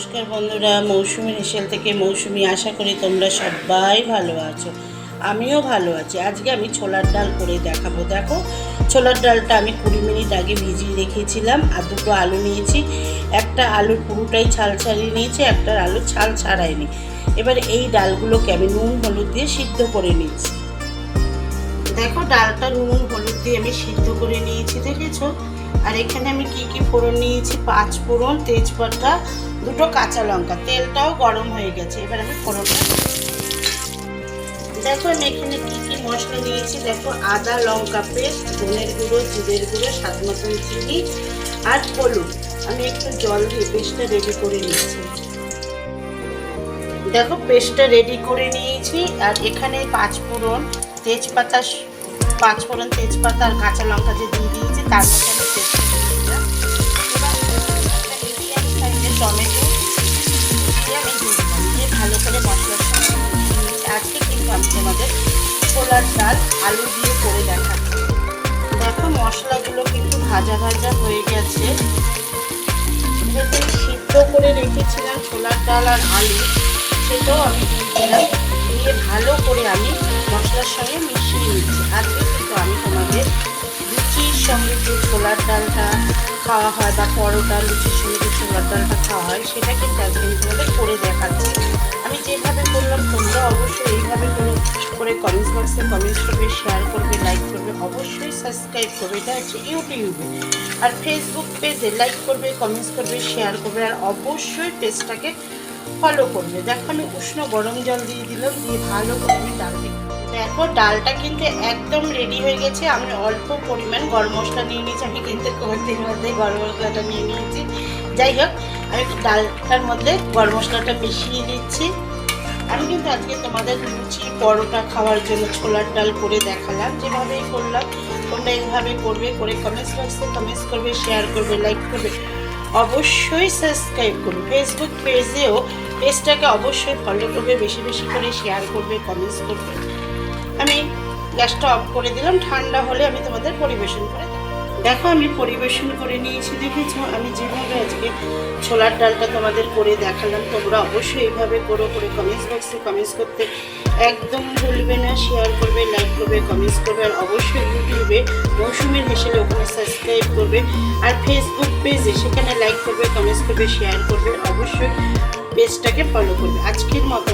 নমস্কার বন্ধুরা, মৌসুমি হেসেল থেকে মৌসুমি আশা করি তোমরা সবাই ভালো আছো। আমিও ভালো আছি। আজকে আমি ছোলার ডাল করে দেখাবো। দেখো, ছোলার ডালটা আমি কুড়ি মিনিট আগে ভিজিয়ে রেখেছিলাম আর দুটো আলু নিয়েছি। একটা আলুর পুরোটাই ছাল ছাড়িয়ে নিয়েছি, একটা আলু ছাল ছাড়াইনি। এবার এই ডালগুলোকে আমি নুন, হলুদ দিয়ে সিদ্ধ করে নিচ্ছি। দেখো, ডালটা নুন, হলুদ দিয়ে আমি সিদ্ধ করে নিয়েছি, দেখেছ? আর এখানে আমি কি কি ফোড়ন নিয়েছি? পাঁচ ফোড়ন, তেজপাতা, দুটো কাঁচা লঙ্কা। তেলটাও গরম হয়ে গেছে। এবার আমি ফোড়নটা দেখো, আমি এখানে কি কি মশলা নিয়েছি দেখো, আদা, লঙ্কা পেস্ট, ধনের গুঁড়ো, জিরের গুঁড়ো, স্বাদ মতন চিনি আর হলুদ। আমি একটু জল দিয়ে পেস্টটা রেডি করে নিয়েছি। দেখো, পেস্টটা রেডি করে নিয়েছি। আর এখানে পাঁচ ফোড়ন, তেজপাতা স- পাঁচ ফোড়ন তেজপাতা আর কাঁচা লঙ্কা যে দিয়ে দিয়েছি, তার মধ্যে আমি পেস্টটা দিয়ে দিলাম। এবার মিডিয়াম টমেটো দিয়ে আমি দিয়ে ভালো করে মশলার সঙ্গে আজকে কিন্তু আমি তোমাদের ছোলার ডাল আলু দিয়ে করে দেখাচ্ছি দেখো মশলাগুলো কিন্তু ভাজা ভাজা হয়ে গেছে। আমি সিদ্ধ করে রেখেছিলাম ছোলার ডাল আর আলু। সেটাও আমি দিয়ে দিলাম। দিয়ে ভালো করে আমি মশলার সঙ্গে নিচ্ছি আজকে কিন্তু আমি তোমাদের লুচির সঙ্গে যে ছোলার ডালটা খাওয়া হয় বা পরোটা, লুচির সঙ্গে যে ছোলার ডালটা খাওয়া হয়, সেটা কিন্তু আজকে তোমাদের করে দেখাচ্ছি। আমি যেভাবে করলাম, তোমরা অবশ্যই এইভাবে করে করে কমেন্টস বক্সে কমেন্টস করবে শেয়ার করবে লাইক করবে, অবশ্যই সাবস্ক্রাইব করবে। এটা হচ্ছে ইউটিউবে আর ফেসবুক পেজে লাইক করবে কমেন্টস করবে শেয়ার করবে, আর অবশ্যই পেজটাকে ফলো করবে। দেখো আমি উষ্ণ গরম জল দিয়ে দিলাম, দিয়ে ভালো করে আমি ডালটা দেখো, ডালটা কিন্তু একদম রেডি হয়ে গেছে। আমি অল্প পরিমাণ গরম মশলা নিয়ে নিয়েছি। আমি কিন্তু কোমরটির মধ্যে গরম মশলাটা নিয়ে নিয়েছি। যাই হোক, আমি ডালটার মধ্যে গরম মশলাটা মিশিয়ে দিচ্ছি আমি কিন্তু আজকে তোমাদের লুচি, পরোটা খাওয়ার জন্য ছোলার ডাল করে দেখালাম। যেভাবেই করলাম, তোমরা এইভাবে করবে, করে কমেন্টস বক্সে কমেন্টস করবে শেয়ার করবে লাইক করবে। অবশ্যই সাবস্ক্রাইব করবে। ফেসবুক পেজেও পেজটাকে অবশ্যই ফলো করবে, বেশি বেশি করে শেয়ার করবে কমেন্টস করবে। আমি গ্যাসটা অফ করে দিলাম, ঠান্ডা হলে আমি তোমাদের পরিবেশন করে। দেখো, আমি পরিবেশন করে নিয়েছি, দেখেছ আমি যেভাবে আজকে ছোলার ডালটা তোমাদের করে দেখালাম, তোমরা অবশ্যই এইভাবে করো, করে কমেন্টস বক্সে কমেন্টস করতে একদম ভুলবে না শেয়ার করবে লাইক করবে কমেন্টস করবে, আর অবশ্যই ইউটিউবে মৌসুমীর হেসেলে ওখানে সাবস্ক্রাইব করবে, আর ফেসবুক পেজে সেখানে লাইক করবে কমেন্টস করবে শেয়ার করবে অবশ্যই পেজটাকে ফলো করবে আজকের নমস্কার